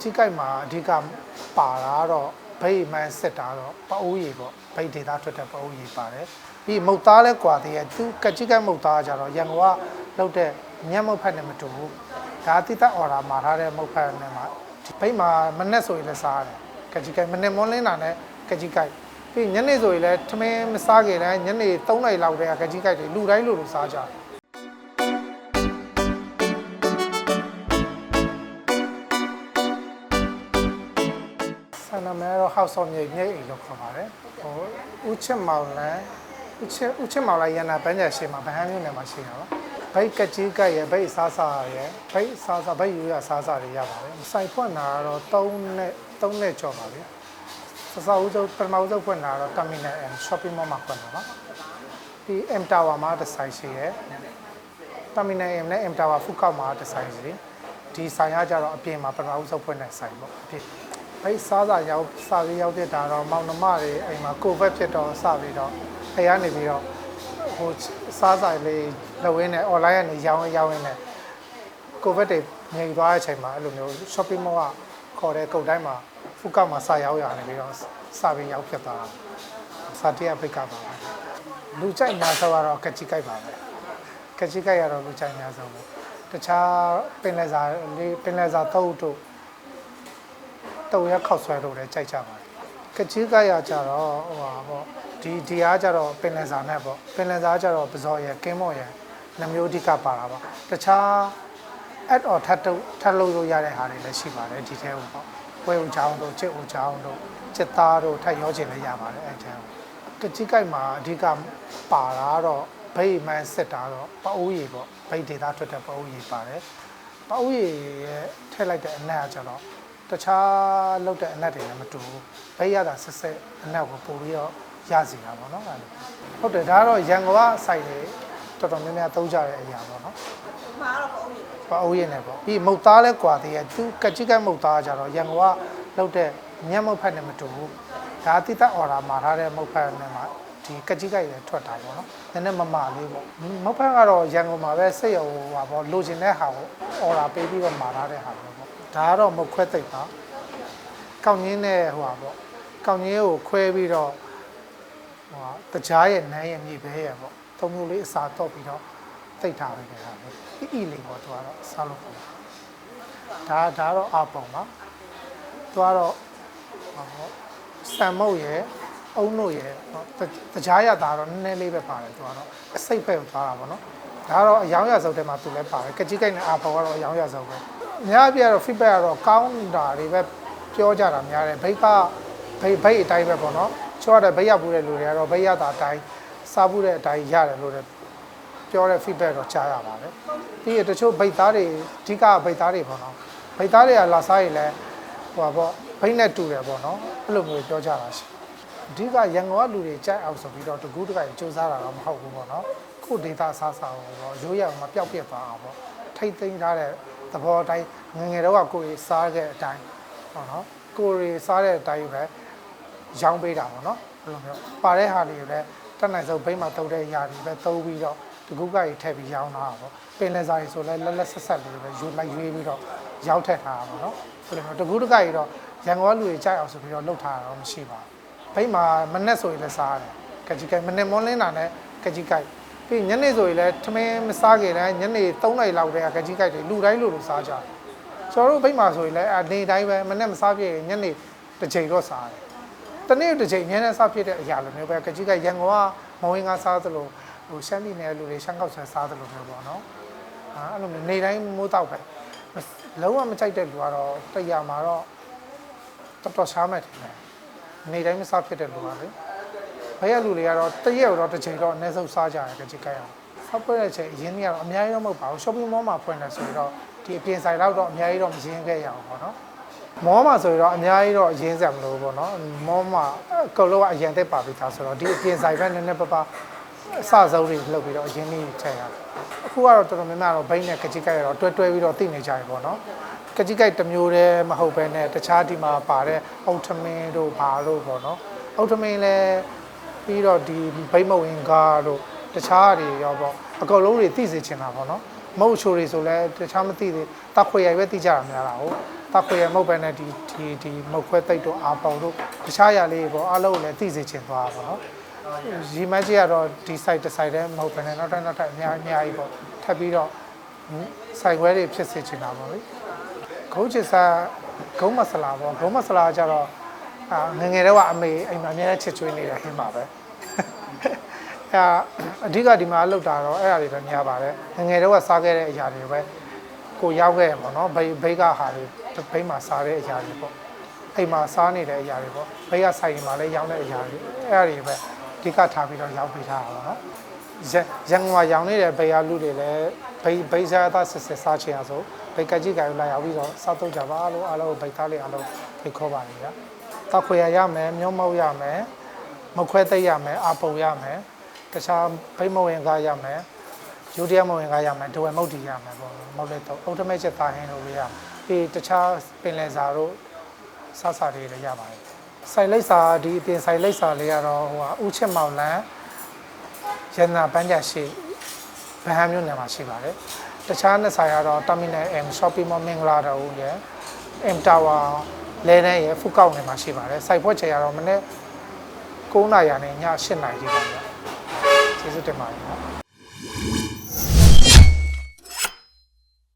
ကြီးကိုက်မှာအဓိကပါတာတော့ဗိတ်မှန်စစ်တာတော့ပအိုးရီပေါ့ဗိတ်ဒေတာထွက်တဲ့ပအိုးရီပါတယ်ပြီးမုတ်သားလဲကွာတည်းရဲ့သူကကြီးကိုက်မုတ်သားကကြတော့ရန်ကုန်ကလောက်တဲ့ညက်မုတ်ဖက်နဲ့မတူဘူးဒါတိတက်အော်ဒါမှာထားတဲ့မုတ်ဖက်နဲ့မှာဗိတ်မှာမနဲ့ဆိုရင်လည်းစားရတယ်ကကြီးကိုက်မနဲ့မွန်းလင်းတာနဲ့ကကြီးကိုက်ပြီးညနေဆိုရင်လည်းထမင်းမစားခင်လည်းညနေ3နာရီလောက်တည်းကကကြီးကိုက်တွေလူတိုင်းလူလိုစားကြတယ် ဆန္ဒမဲတော့ House of မြေမြေအိမ်လို့ခေါ်ပါတယ်ဟိုဦးချစ်မောင်လည်းဦးချစ်ဦးချစ်မောင်လည်းရန်နာပန်းချာရှိမှာဗဟန်းမြို့နယ်မှာရှိတာပါဘိတ်ကကြီးကရဲ့ဘိတ်စားစားရဲ့ဘိတ်စားစားဘိတ်ယူရစားစားတွေရပါတယ်စိုက်ဖွက်နာတော့3နဲ့3နဲ့ကျော်ပါပြီစစဦးဆုံးပထမဦးဆုံးဖွက်နာတော့ Terminal M Shopping Mall မှာဖွက်တာပါဒီ M Tower မှာတစ်ဆိုင်ရှိရဲ့ Terminal M နဲ့ M Tower ဖူကောက်မှာတစ်ဆိုင်ရှိဒီဆိုင်ကကြတော့အပြင်မှာပထမဦးဆုံးဖွင့်တဲ့ဆိုင်ပေါ့အပြင် အဲ့စားစာရောက်စာရေးရောက်တဲ့ဒါတော့မောင်နှမတွေအိမ်မှာကိုဗစ်ဖြစ်တော့စပြီးတော့အဲကနေပြီးတော့ဟိုစားစာလေးလုပ်ရင်းနဲ့ online ကနေရောင်းရင်းရောင်းရင်းနဲ့ကိုဗစ်တွေငြိမ်သွားတဲ့အချိန်မှာအဲ့လိုမျိုး shopping mall ကခေါ်တဲ့ကုတ်တိုင်းမှာဖူကောက်မှာစာရောက်ရနေပြီးတော့စာပြီးရောက်ဖြစ်သွားတာစာတရားပိတ်ကပါပဲလူကြိုက်များဆုံးကတော့ကချိကိုက်ပါပဲကချိကိုက်ကတော့လူကြိုက်များဆုံးပဲတခြားပင်လယ်စာလေးပင်လယ်စာတုပ်တို့ တုံရက်ခောက်ဆွဲလို့လည်းကြိုက်ကြပါတယ်။ကကြီးကရကြတော့ဟိုပါပေါ့ဒီဒီအားကြတော့ပင်လယ်စာနဲ့ပေါ့ပင်လယ်စာကြတော့ပဇော်ရယ်ကင်းမော့ရယ်နှမျိုးအဓိကပါတာပါ။တခြား add or ထပ်တုပ်ထပ်လို့လို့ရတဲ့ဟာတွေလည်းရှိပါတယ်ဒီထဲကိုပေါ့။ဝဲဦးချောင်းတို့ချစ်ဦးချောင်းတို့ချစ်သားတို့ထပ်ရောချင်လည်းရပါတယ်အဲ့ထဲကို။ကကြီးကိုက်မှာအဓိကပါတာတော့ဗိတ်မှန်စစ်တာတော့ပအိုးရီပေါ့ဗိတ်ဒေတာထွက်တဲ့ပအိုးရီပါတယ်။ပအိုးရီရဲ့ထည့်လိုက်တဲ့အနက်ကကျတော့ တခြားလောက်တဲ့အနက်တွေလည်းမတူဘူးဘိတ်ရတာဆက်ဆက်အနက်ကိုပို့ပြီးတော့ရစီတာပေါ့နော်အဲ့လိုဟုတ်တယ်ဒါကတော့ရန်ကုန်ကစိုက်တွေတော်တော်များများသုံးကြတဲ့အရာပေါ့နော်မှာတော့ပေါ့ဦးရေပါအိုးရင်နဲ့ပေါ့ပြီးမုတ်သားလဲကွာတည်းရဲ့သူကကြီးကမုတ်သားကကြတော့ရန်ကုန်ကလောက်တဲ့ညက်မုတ်ဖက်နဲ့မတူဘူးဒါတိတက်အော်ဒါမှာထားတဲ့မုတ်ဖက်နဲ့မှာဒီကကြီးကရထွက်တာပေါ့နော်နည်းနည်းမမလေးပေါ့မုတ်ဖက်ကတော့ရန်ကုန်မှာပဲစိတ်ရောဟာပေါ့လိုချင်တဲ့ဟာကိုအော်ဒါပေးပြီးတော့မှာထားတဲ့ဟာပဲပေါ့ ဒါကတော့မုတ်ခွဲသိပ်ပါကောင်းငင်းနဲ့ဟိုပါပေါ့ကောင်းငင်းကိုခွဲပြီးတော့ဟိုဟာတကြားရဲ့နန်းရဲ့မြေပဲရဲ့ပေါ့သုံးမျိုးလေးအစာတော့ပြီးတော့သိပ်ထားပဲခဲ့တာပဲအီအီလေးပေါ့သူကတော့စားလို့ပေါ့ဒါဒါတော့အပုံပါသူကတော့ဟောပေါ့စံမုတ်ရဲ့အုံတို့ရဲ့ဟောတကြားရတာတော့နည်းနည်းလေးပဲပါတယ်သူကတော့အစိတ်ပဲကိုသွားတာပေါ့နော်ဒါကတော့အယောင်ရစုပ်ထဲမှာသူလည်းပါတယ်ကကြီးကိုက်နဲ့အပုံကတော့အယောင်ရစုပ်ပဲအ များပြတော့ feedback ကတော့ကောင်းတာတွေပဲပြောကြတာများတယ်ဘိတ်ကဘိတ်ဘိတ်အတိုင်းပဲပေါ့နော်ချောတဲ့ဘိတ်ရောက်ဘူးတဲ့လူတွေကတော့ဘိတ်ရတာအတိုင်းစားဘူးတဲ့အတိုင်းရတယ်လို့လည်းပြောတဲ့ feedback တော့ကြားရပါတယ်ပြီးရတချို့ဘိတ်သားတွေအဓိကဘိတ်သားတွေပေါ့နော်ဘိတ်သားတွေကလာစားရင်လည်းဟိုပါပေါ့ဘိတ်နဲ့တူတယ်ပေါ့နော်အဲ့လိုမျိုးပြောကြတာရှိအဓိကရန်ကုန်ကလူတွေကြိုက်အောင်ဆိုပြီးတော့တကူးတကိုင်စူးစမ်းတာတော့မဟုတ်ဘူးပေါ့နော်ခုဒေတာစားစားပေါ့ရိုးရအောင်မပြောက်ပြက်သွားအောင်ပေါ့ထိတ်သိမ်းထားတဲ့ သဘောအတိုင်းငယ်ငယ်တော့ကကိုယ်စားခဲ့တဲ့အတိုင်းပေါ့နော်ကိုရီစားတဲ့အတိုင်းပဲရောင်းပေးတာပေါ့နော်ဘယ်လိုမျိုးပါတဲ့ဟာတွေကိုလည်းတက်နိုင်ဆုံးဘိမ့်မှာတုတ်တဲ့ຢာတွေပဲသုံးပြီးတော့တကူကကြီးထည့်ပြီးရောင်းတာပေါ့ပင်လယ်စာတွေဆိုလည်းလက်လက်ဆက်ဆက်လေးပဲယူလိုက်ရွေးပြီးတော့ရောင်းထည့်ထားတာပေါ့နော်ဘယ်လိုမျိုးတကူတကကြီးတော့ရန်ကုန်ကလူတွေကြိုက်အောင်ဆိုပြီးတော့လုပ်ထားတာတော့မရှိပါဘူးဘိမ့်မှာမနဲ့ဆိုရင်လည်းစားတယ်ကကြီးကိုက်မနဲ့မွန်းလင်းတာနဲ့ကကြီးကိုက် ပြီးညနေဆိုရင်လည်းထမင်းမစားခင်လည်းညနေ3နာရီလောက်တည်းကကကြီးကိုက်တွေလူတိုင်းလူလိုစားကြတယ်ကျွန်တော်တို့ဘိတ်မှာဆိုရင်လည်းအနေတိုင်းပဲမနေ့မစားပြည့်ရင်ညနေတစ်ချိန်တော့စားတယ်။တနေ့တစ်ချိန်ညနေစားပြည့်တဲ့အရာလိုမျိုးပဲကကြီးကရန်ကုန်ကမဝင်းကားစားသလိုဟိုရှမ်းပြည်နယ်လူတွေရှမ်းကောက်ဆန်စားသလိုမျိုးပေါ့နော်။အဲအဲ့လိုမျိုးနေတိုင်းမိုးတော့ပဲမလုံးဝမကြိုက်တဲ့လူကတော့တရားမှာတော့တော်တော်ရှားမဲ့တယ်။နေတိုင်းမစားဖြစ်တဲ့လူကလေ။ ဘယ်ရလူတွေကတော့တရက်တော့တစ်ချိန်တော့အနည်းဆုံးစားကြတယ်ကကြီးကရအောင်။ဆောက်ပွက်တဲ့အချိန်အရင်ကကတော့အများကြီးတော့မဟုတ်ပါဘူး။ shopping mall မှာဖွင့်တယ်ဆိုတော့ဒီအပြင်ဆိုင်တော့တော့အများကြီးတော့မရင်းခဲ့ရအောင်ပေါ့နော်။မောမှာဆိုရင်တော့အများကြီးတော့အရင်စရာမလိုဘူးပေါ့နော်။မောမှာအကုန်လုံးကအရင်သက်ပါပြီးသားဆိုတော့ဒီအပြင်ဆိုင်ပဲနည်းနည်းပါးပါးအစဆုံးတွေလှုပ်ပြီးတော့အရင်လေးထည့်ရတယ်။အခုကတော့တော်တော်များများတော့ဘိန်းနဲ့ကကြီးကိုက်တော့တွဲတွဲပြီးတော့သိနေကြရပေါ့နော်။ကကြီးကိုက်တစ်မျိုးတည်းမဟုတ်ပဲနဲ့တခြားဒီမှာပါတဲ့အုတ်ထမင်းတို့ဘာတို့ပေါ့နော်။အုတ်ထမင်းလည်း ပြီးတော့ဒီဘိန်းမဝင်ကားတို့တခြားတွေရောပေါ့အကုန်လုံးတွေသိစေချင်တာပေါ့နော်။မဟုတ်ချိုတွေဆိုလဲတခြားမသိသေးတခွေရိုက်ပဲသိကြတာများတာဟုတ်တတခွေရမဟုတ်ပဲနဲ့ဒီဒီဒီမုတ်ခွဲတိတ်တို့အာပေါတို့တခြားຢာလေးပေါ့အားလုံးကိုလည်းသိစေချင်သွားတာပေါ့နော်ရီမန်းကြီးကတော့ဒီ site တစ် site တည်းမဟုတ်ပဲနဲ့နောက်ထပ်နောက်ထပ်အများအများကြီးပေါ့ထပ်ပြီးတော့ဆိုင်ခွဲတွေဖြစ်စေချင်တာပေါ့လေဂုံးချစ်စားဂုံးမဆလာပေါ့ဂုံးမဆလာကကြတော့အာ ငယ်ငယ်တော့ကအမေအိမ်မှာအများနဲ့ချစ်ချွေးနေတာဟင်းပါပဲအဲအဓိကဒီမှာလောက်တာတော့အဲ့အရာတွေပဲများပါတယ်ငယ်ငယ်တော့ကစားခဲ့တဲ့အရာတွေပဲကိုရောက်ခဲ့ရပေါ့နော်ဘိတ်ဘိတ်ကဟာတွေဘိတ်မှာစားတဲ့အရာတွေပေါ့အိမ်မှာစားနေတဲ့အရာတွေပေါ့ဘိတ်ကဆိုင်မှာလည်းရောင်းတဲ့အရာတွေအဲ့အရာတွေပဲအဓိကထားပြီးတော့ရောက်ပေးထားတာပေါ့နော်ရရန်ကုန်မှာရောင်းနေတဲ့ဘိတ်ရလူတွေလည်းဘိတ်ဘိတ်စားသားဆက်ဆက်စားချင်အောင်ဆိုဘိတ်ကကြီးကလည်းလာရောက်ပြီးတော့စားတော့ကြပါလို့အားလုံးဘိတ်သားလေးအားလုံးဖိတ်ခေါ်ပါနေကြ တောက်ခွေရရမယ်မျိုးမောက်ရမယ်မခွဲသိပ်ရမယ်အာပုံရမယ်တခြားဘိတ်မဝင်ကားရမယ်ယူတရားမဝင်ကားရမယ်ဒဝဲမုတ်တီရမယ်ပေါ့မဟုတ်လေတော့အုတ်တမဲချက်သားဟင်းတို့ရပြီးတခြားပင်လယ်စာတို့စစတွေလည်းရပါတယ်ဆိုင်လိပ်စာဒီအပြင်ဆိုင်လိပ်စာလေးကတော့ဟိုဟာဥချစ်မောင်လန်းရတနာပန်းကြရှိဗဟန်းမြို့နယ်မှာရှိပါတယ်တခြားနှစ်ဆိုင်ကတော့ Terminal M Shopping Mall မင်္ဂလာတော်ဦးရယ် M Tower လဲတဲ့ရယ်ဖူကောက်နယ်မှာရှိပါတယ်စိုက်ဖွက်ချေကတော့မနေ့9နာရီနဲ့ည8နာရီထိပါဗျကျေးဇူးတင်ပါတယ်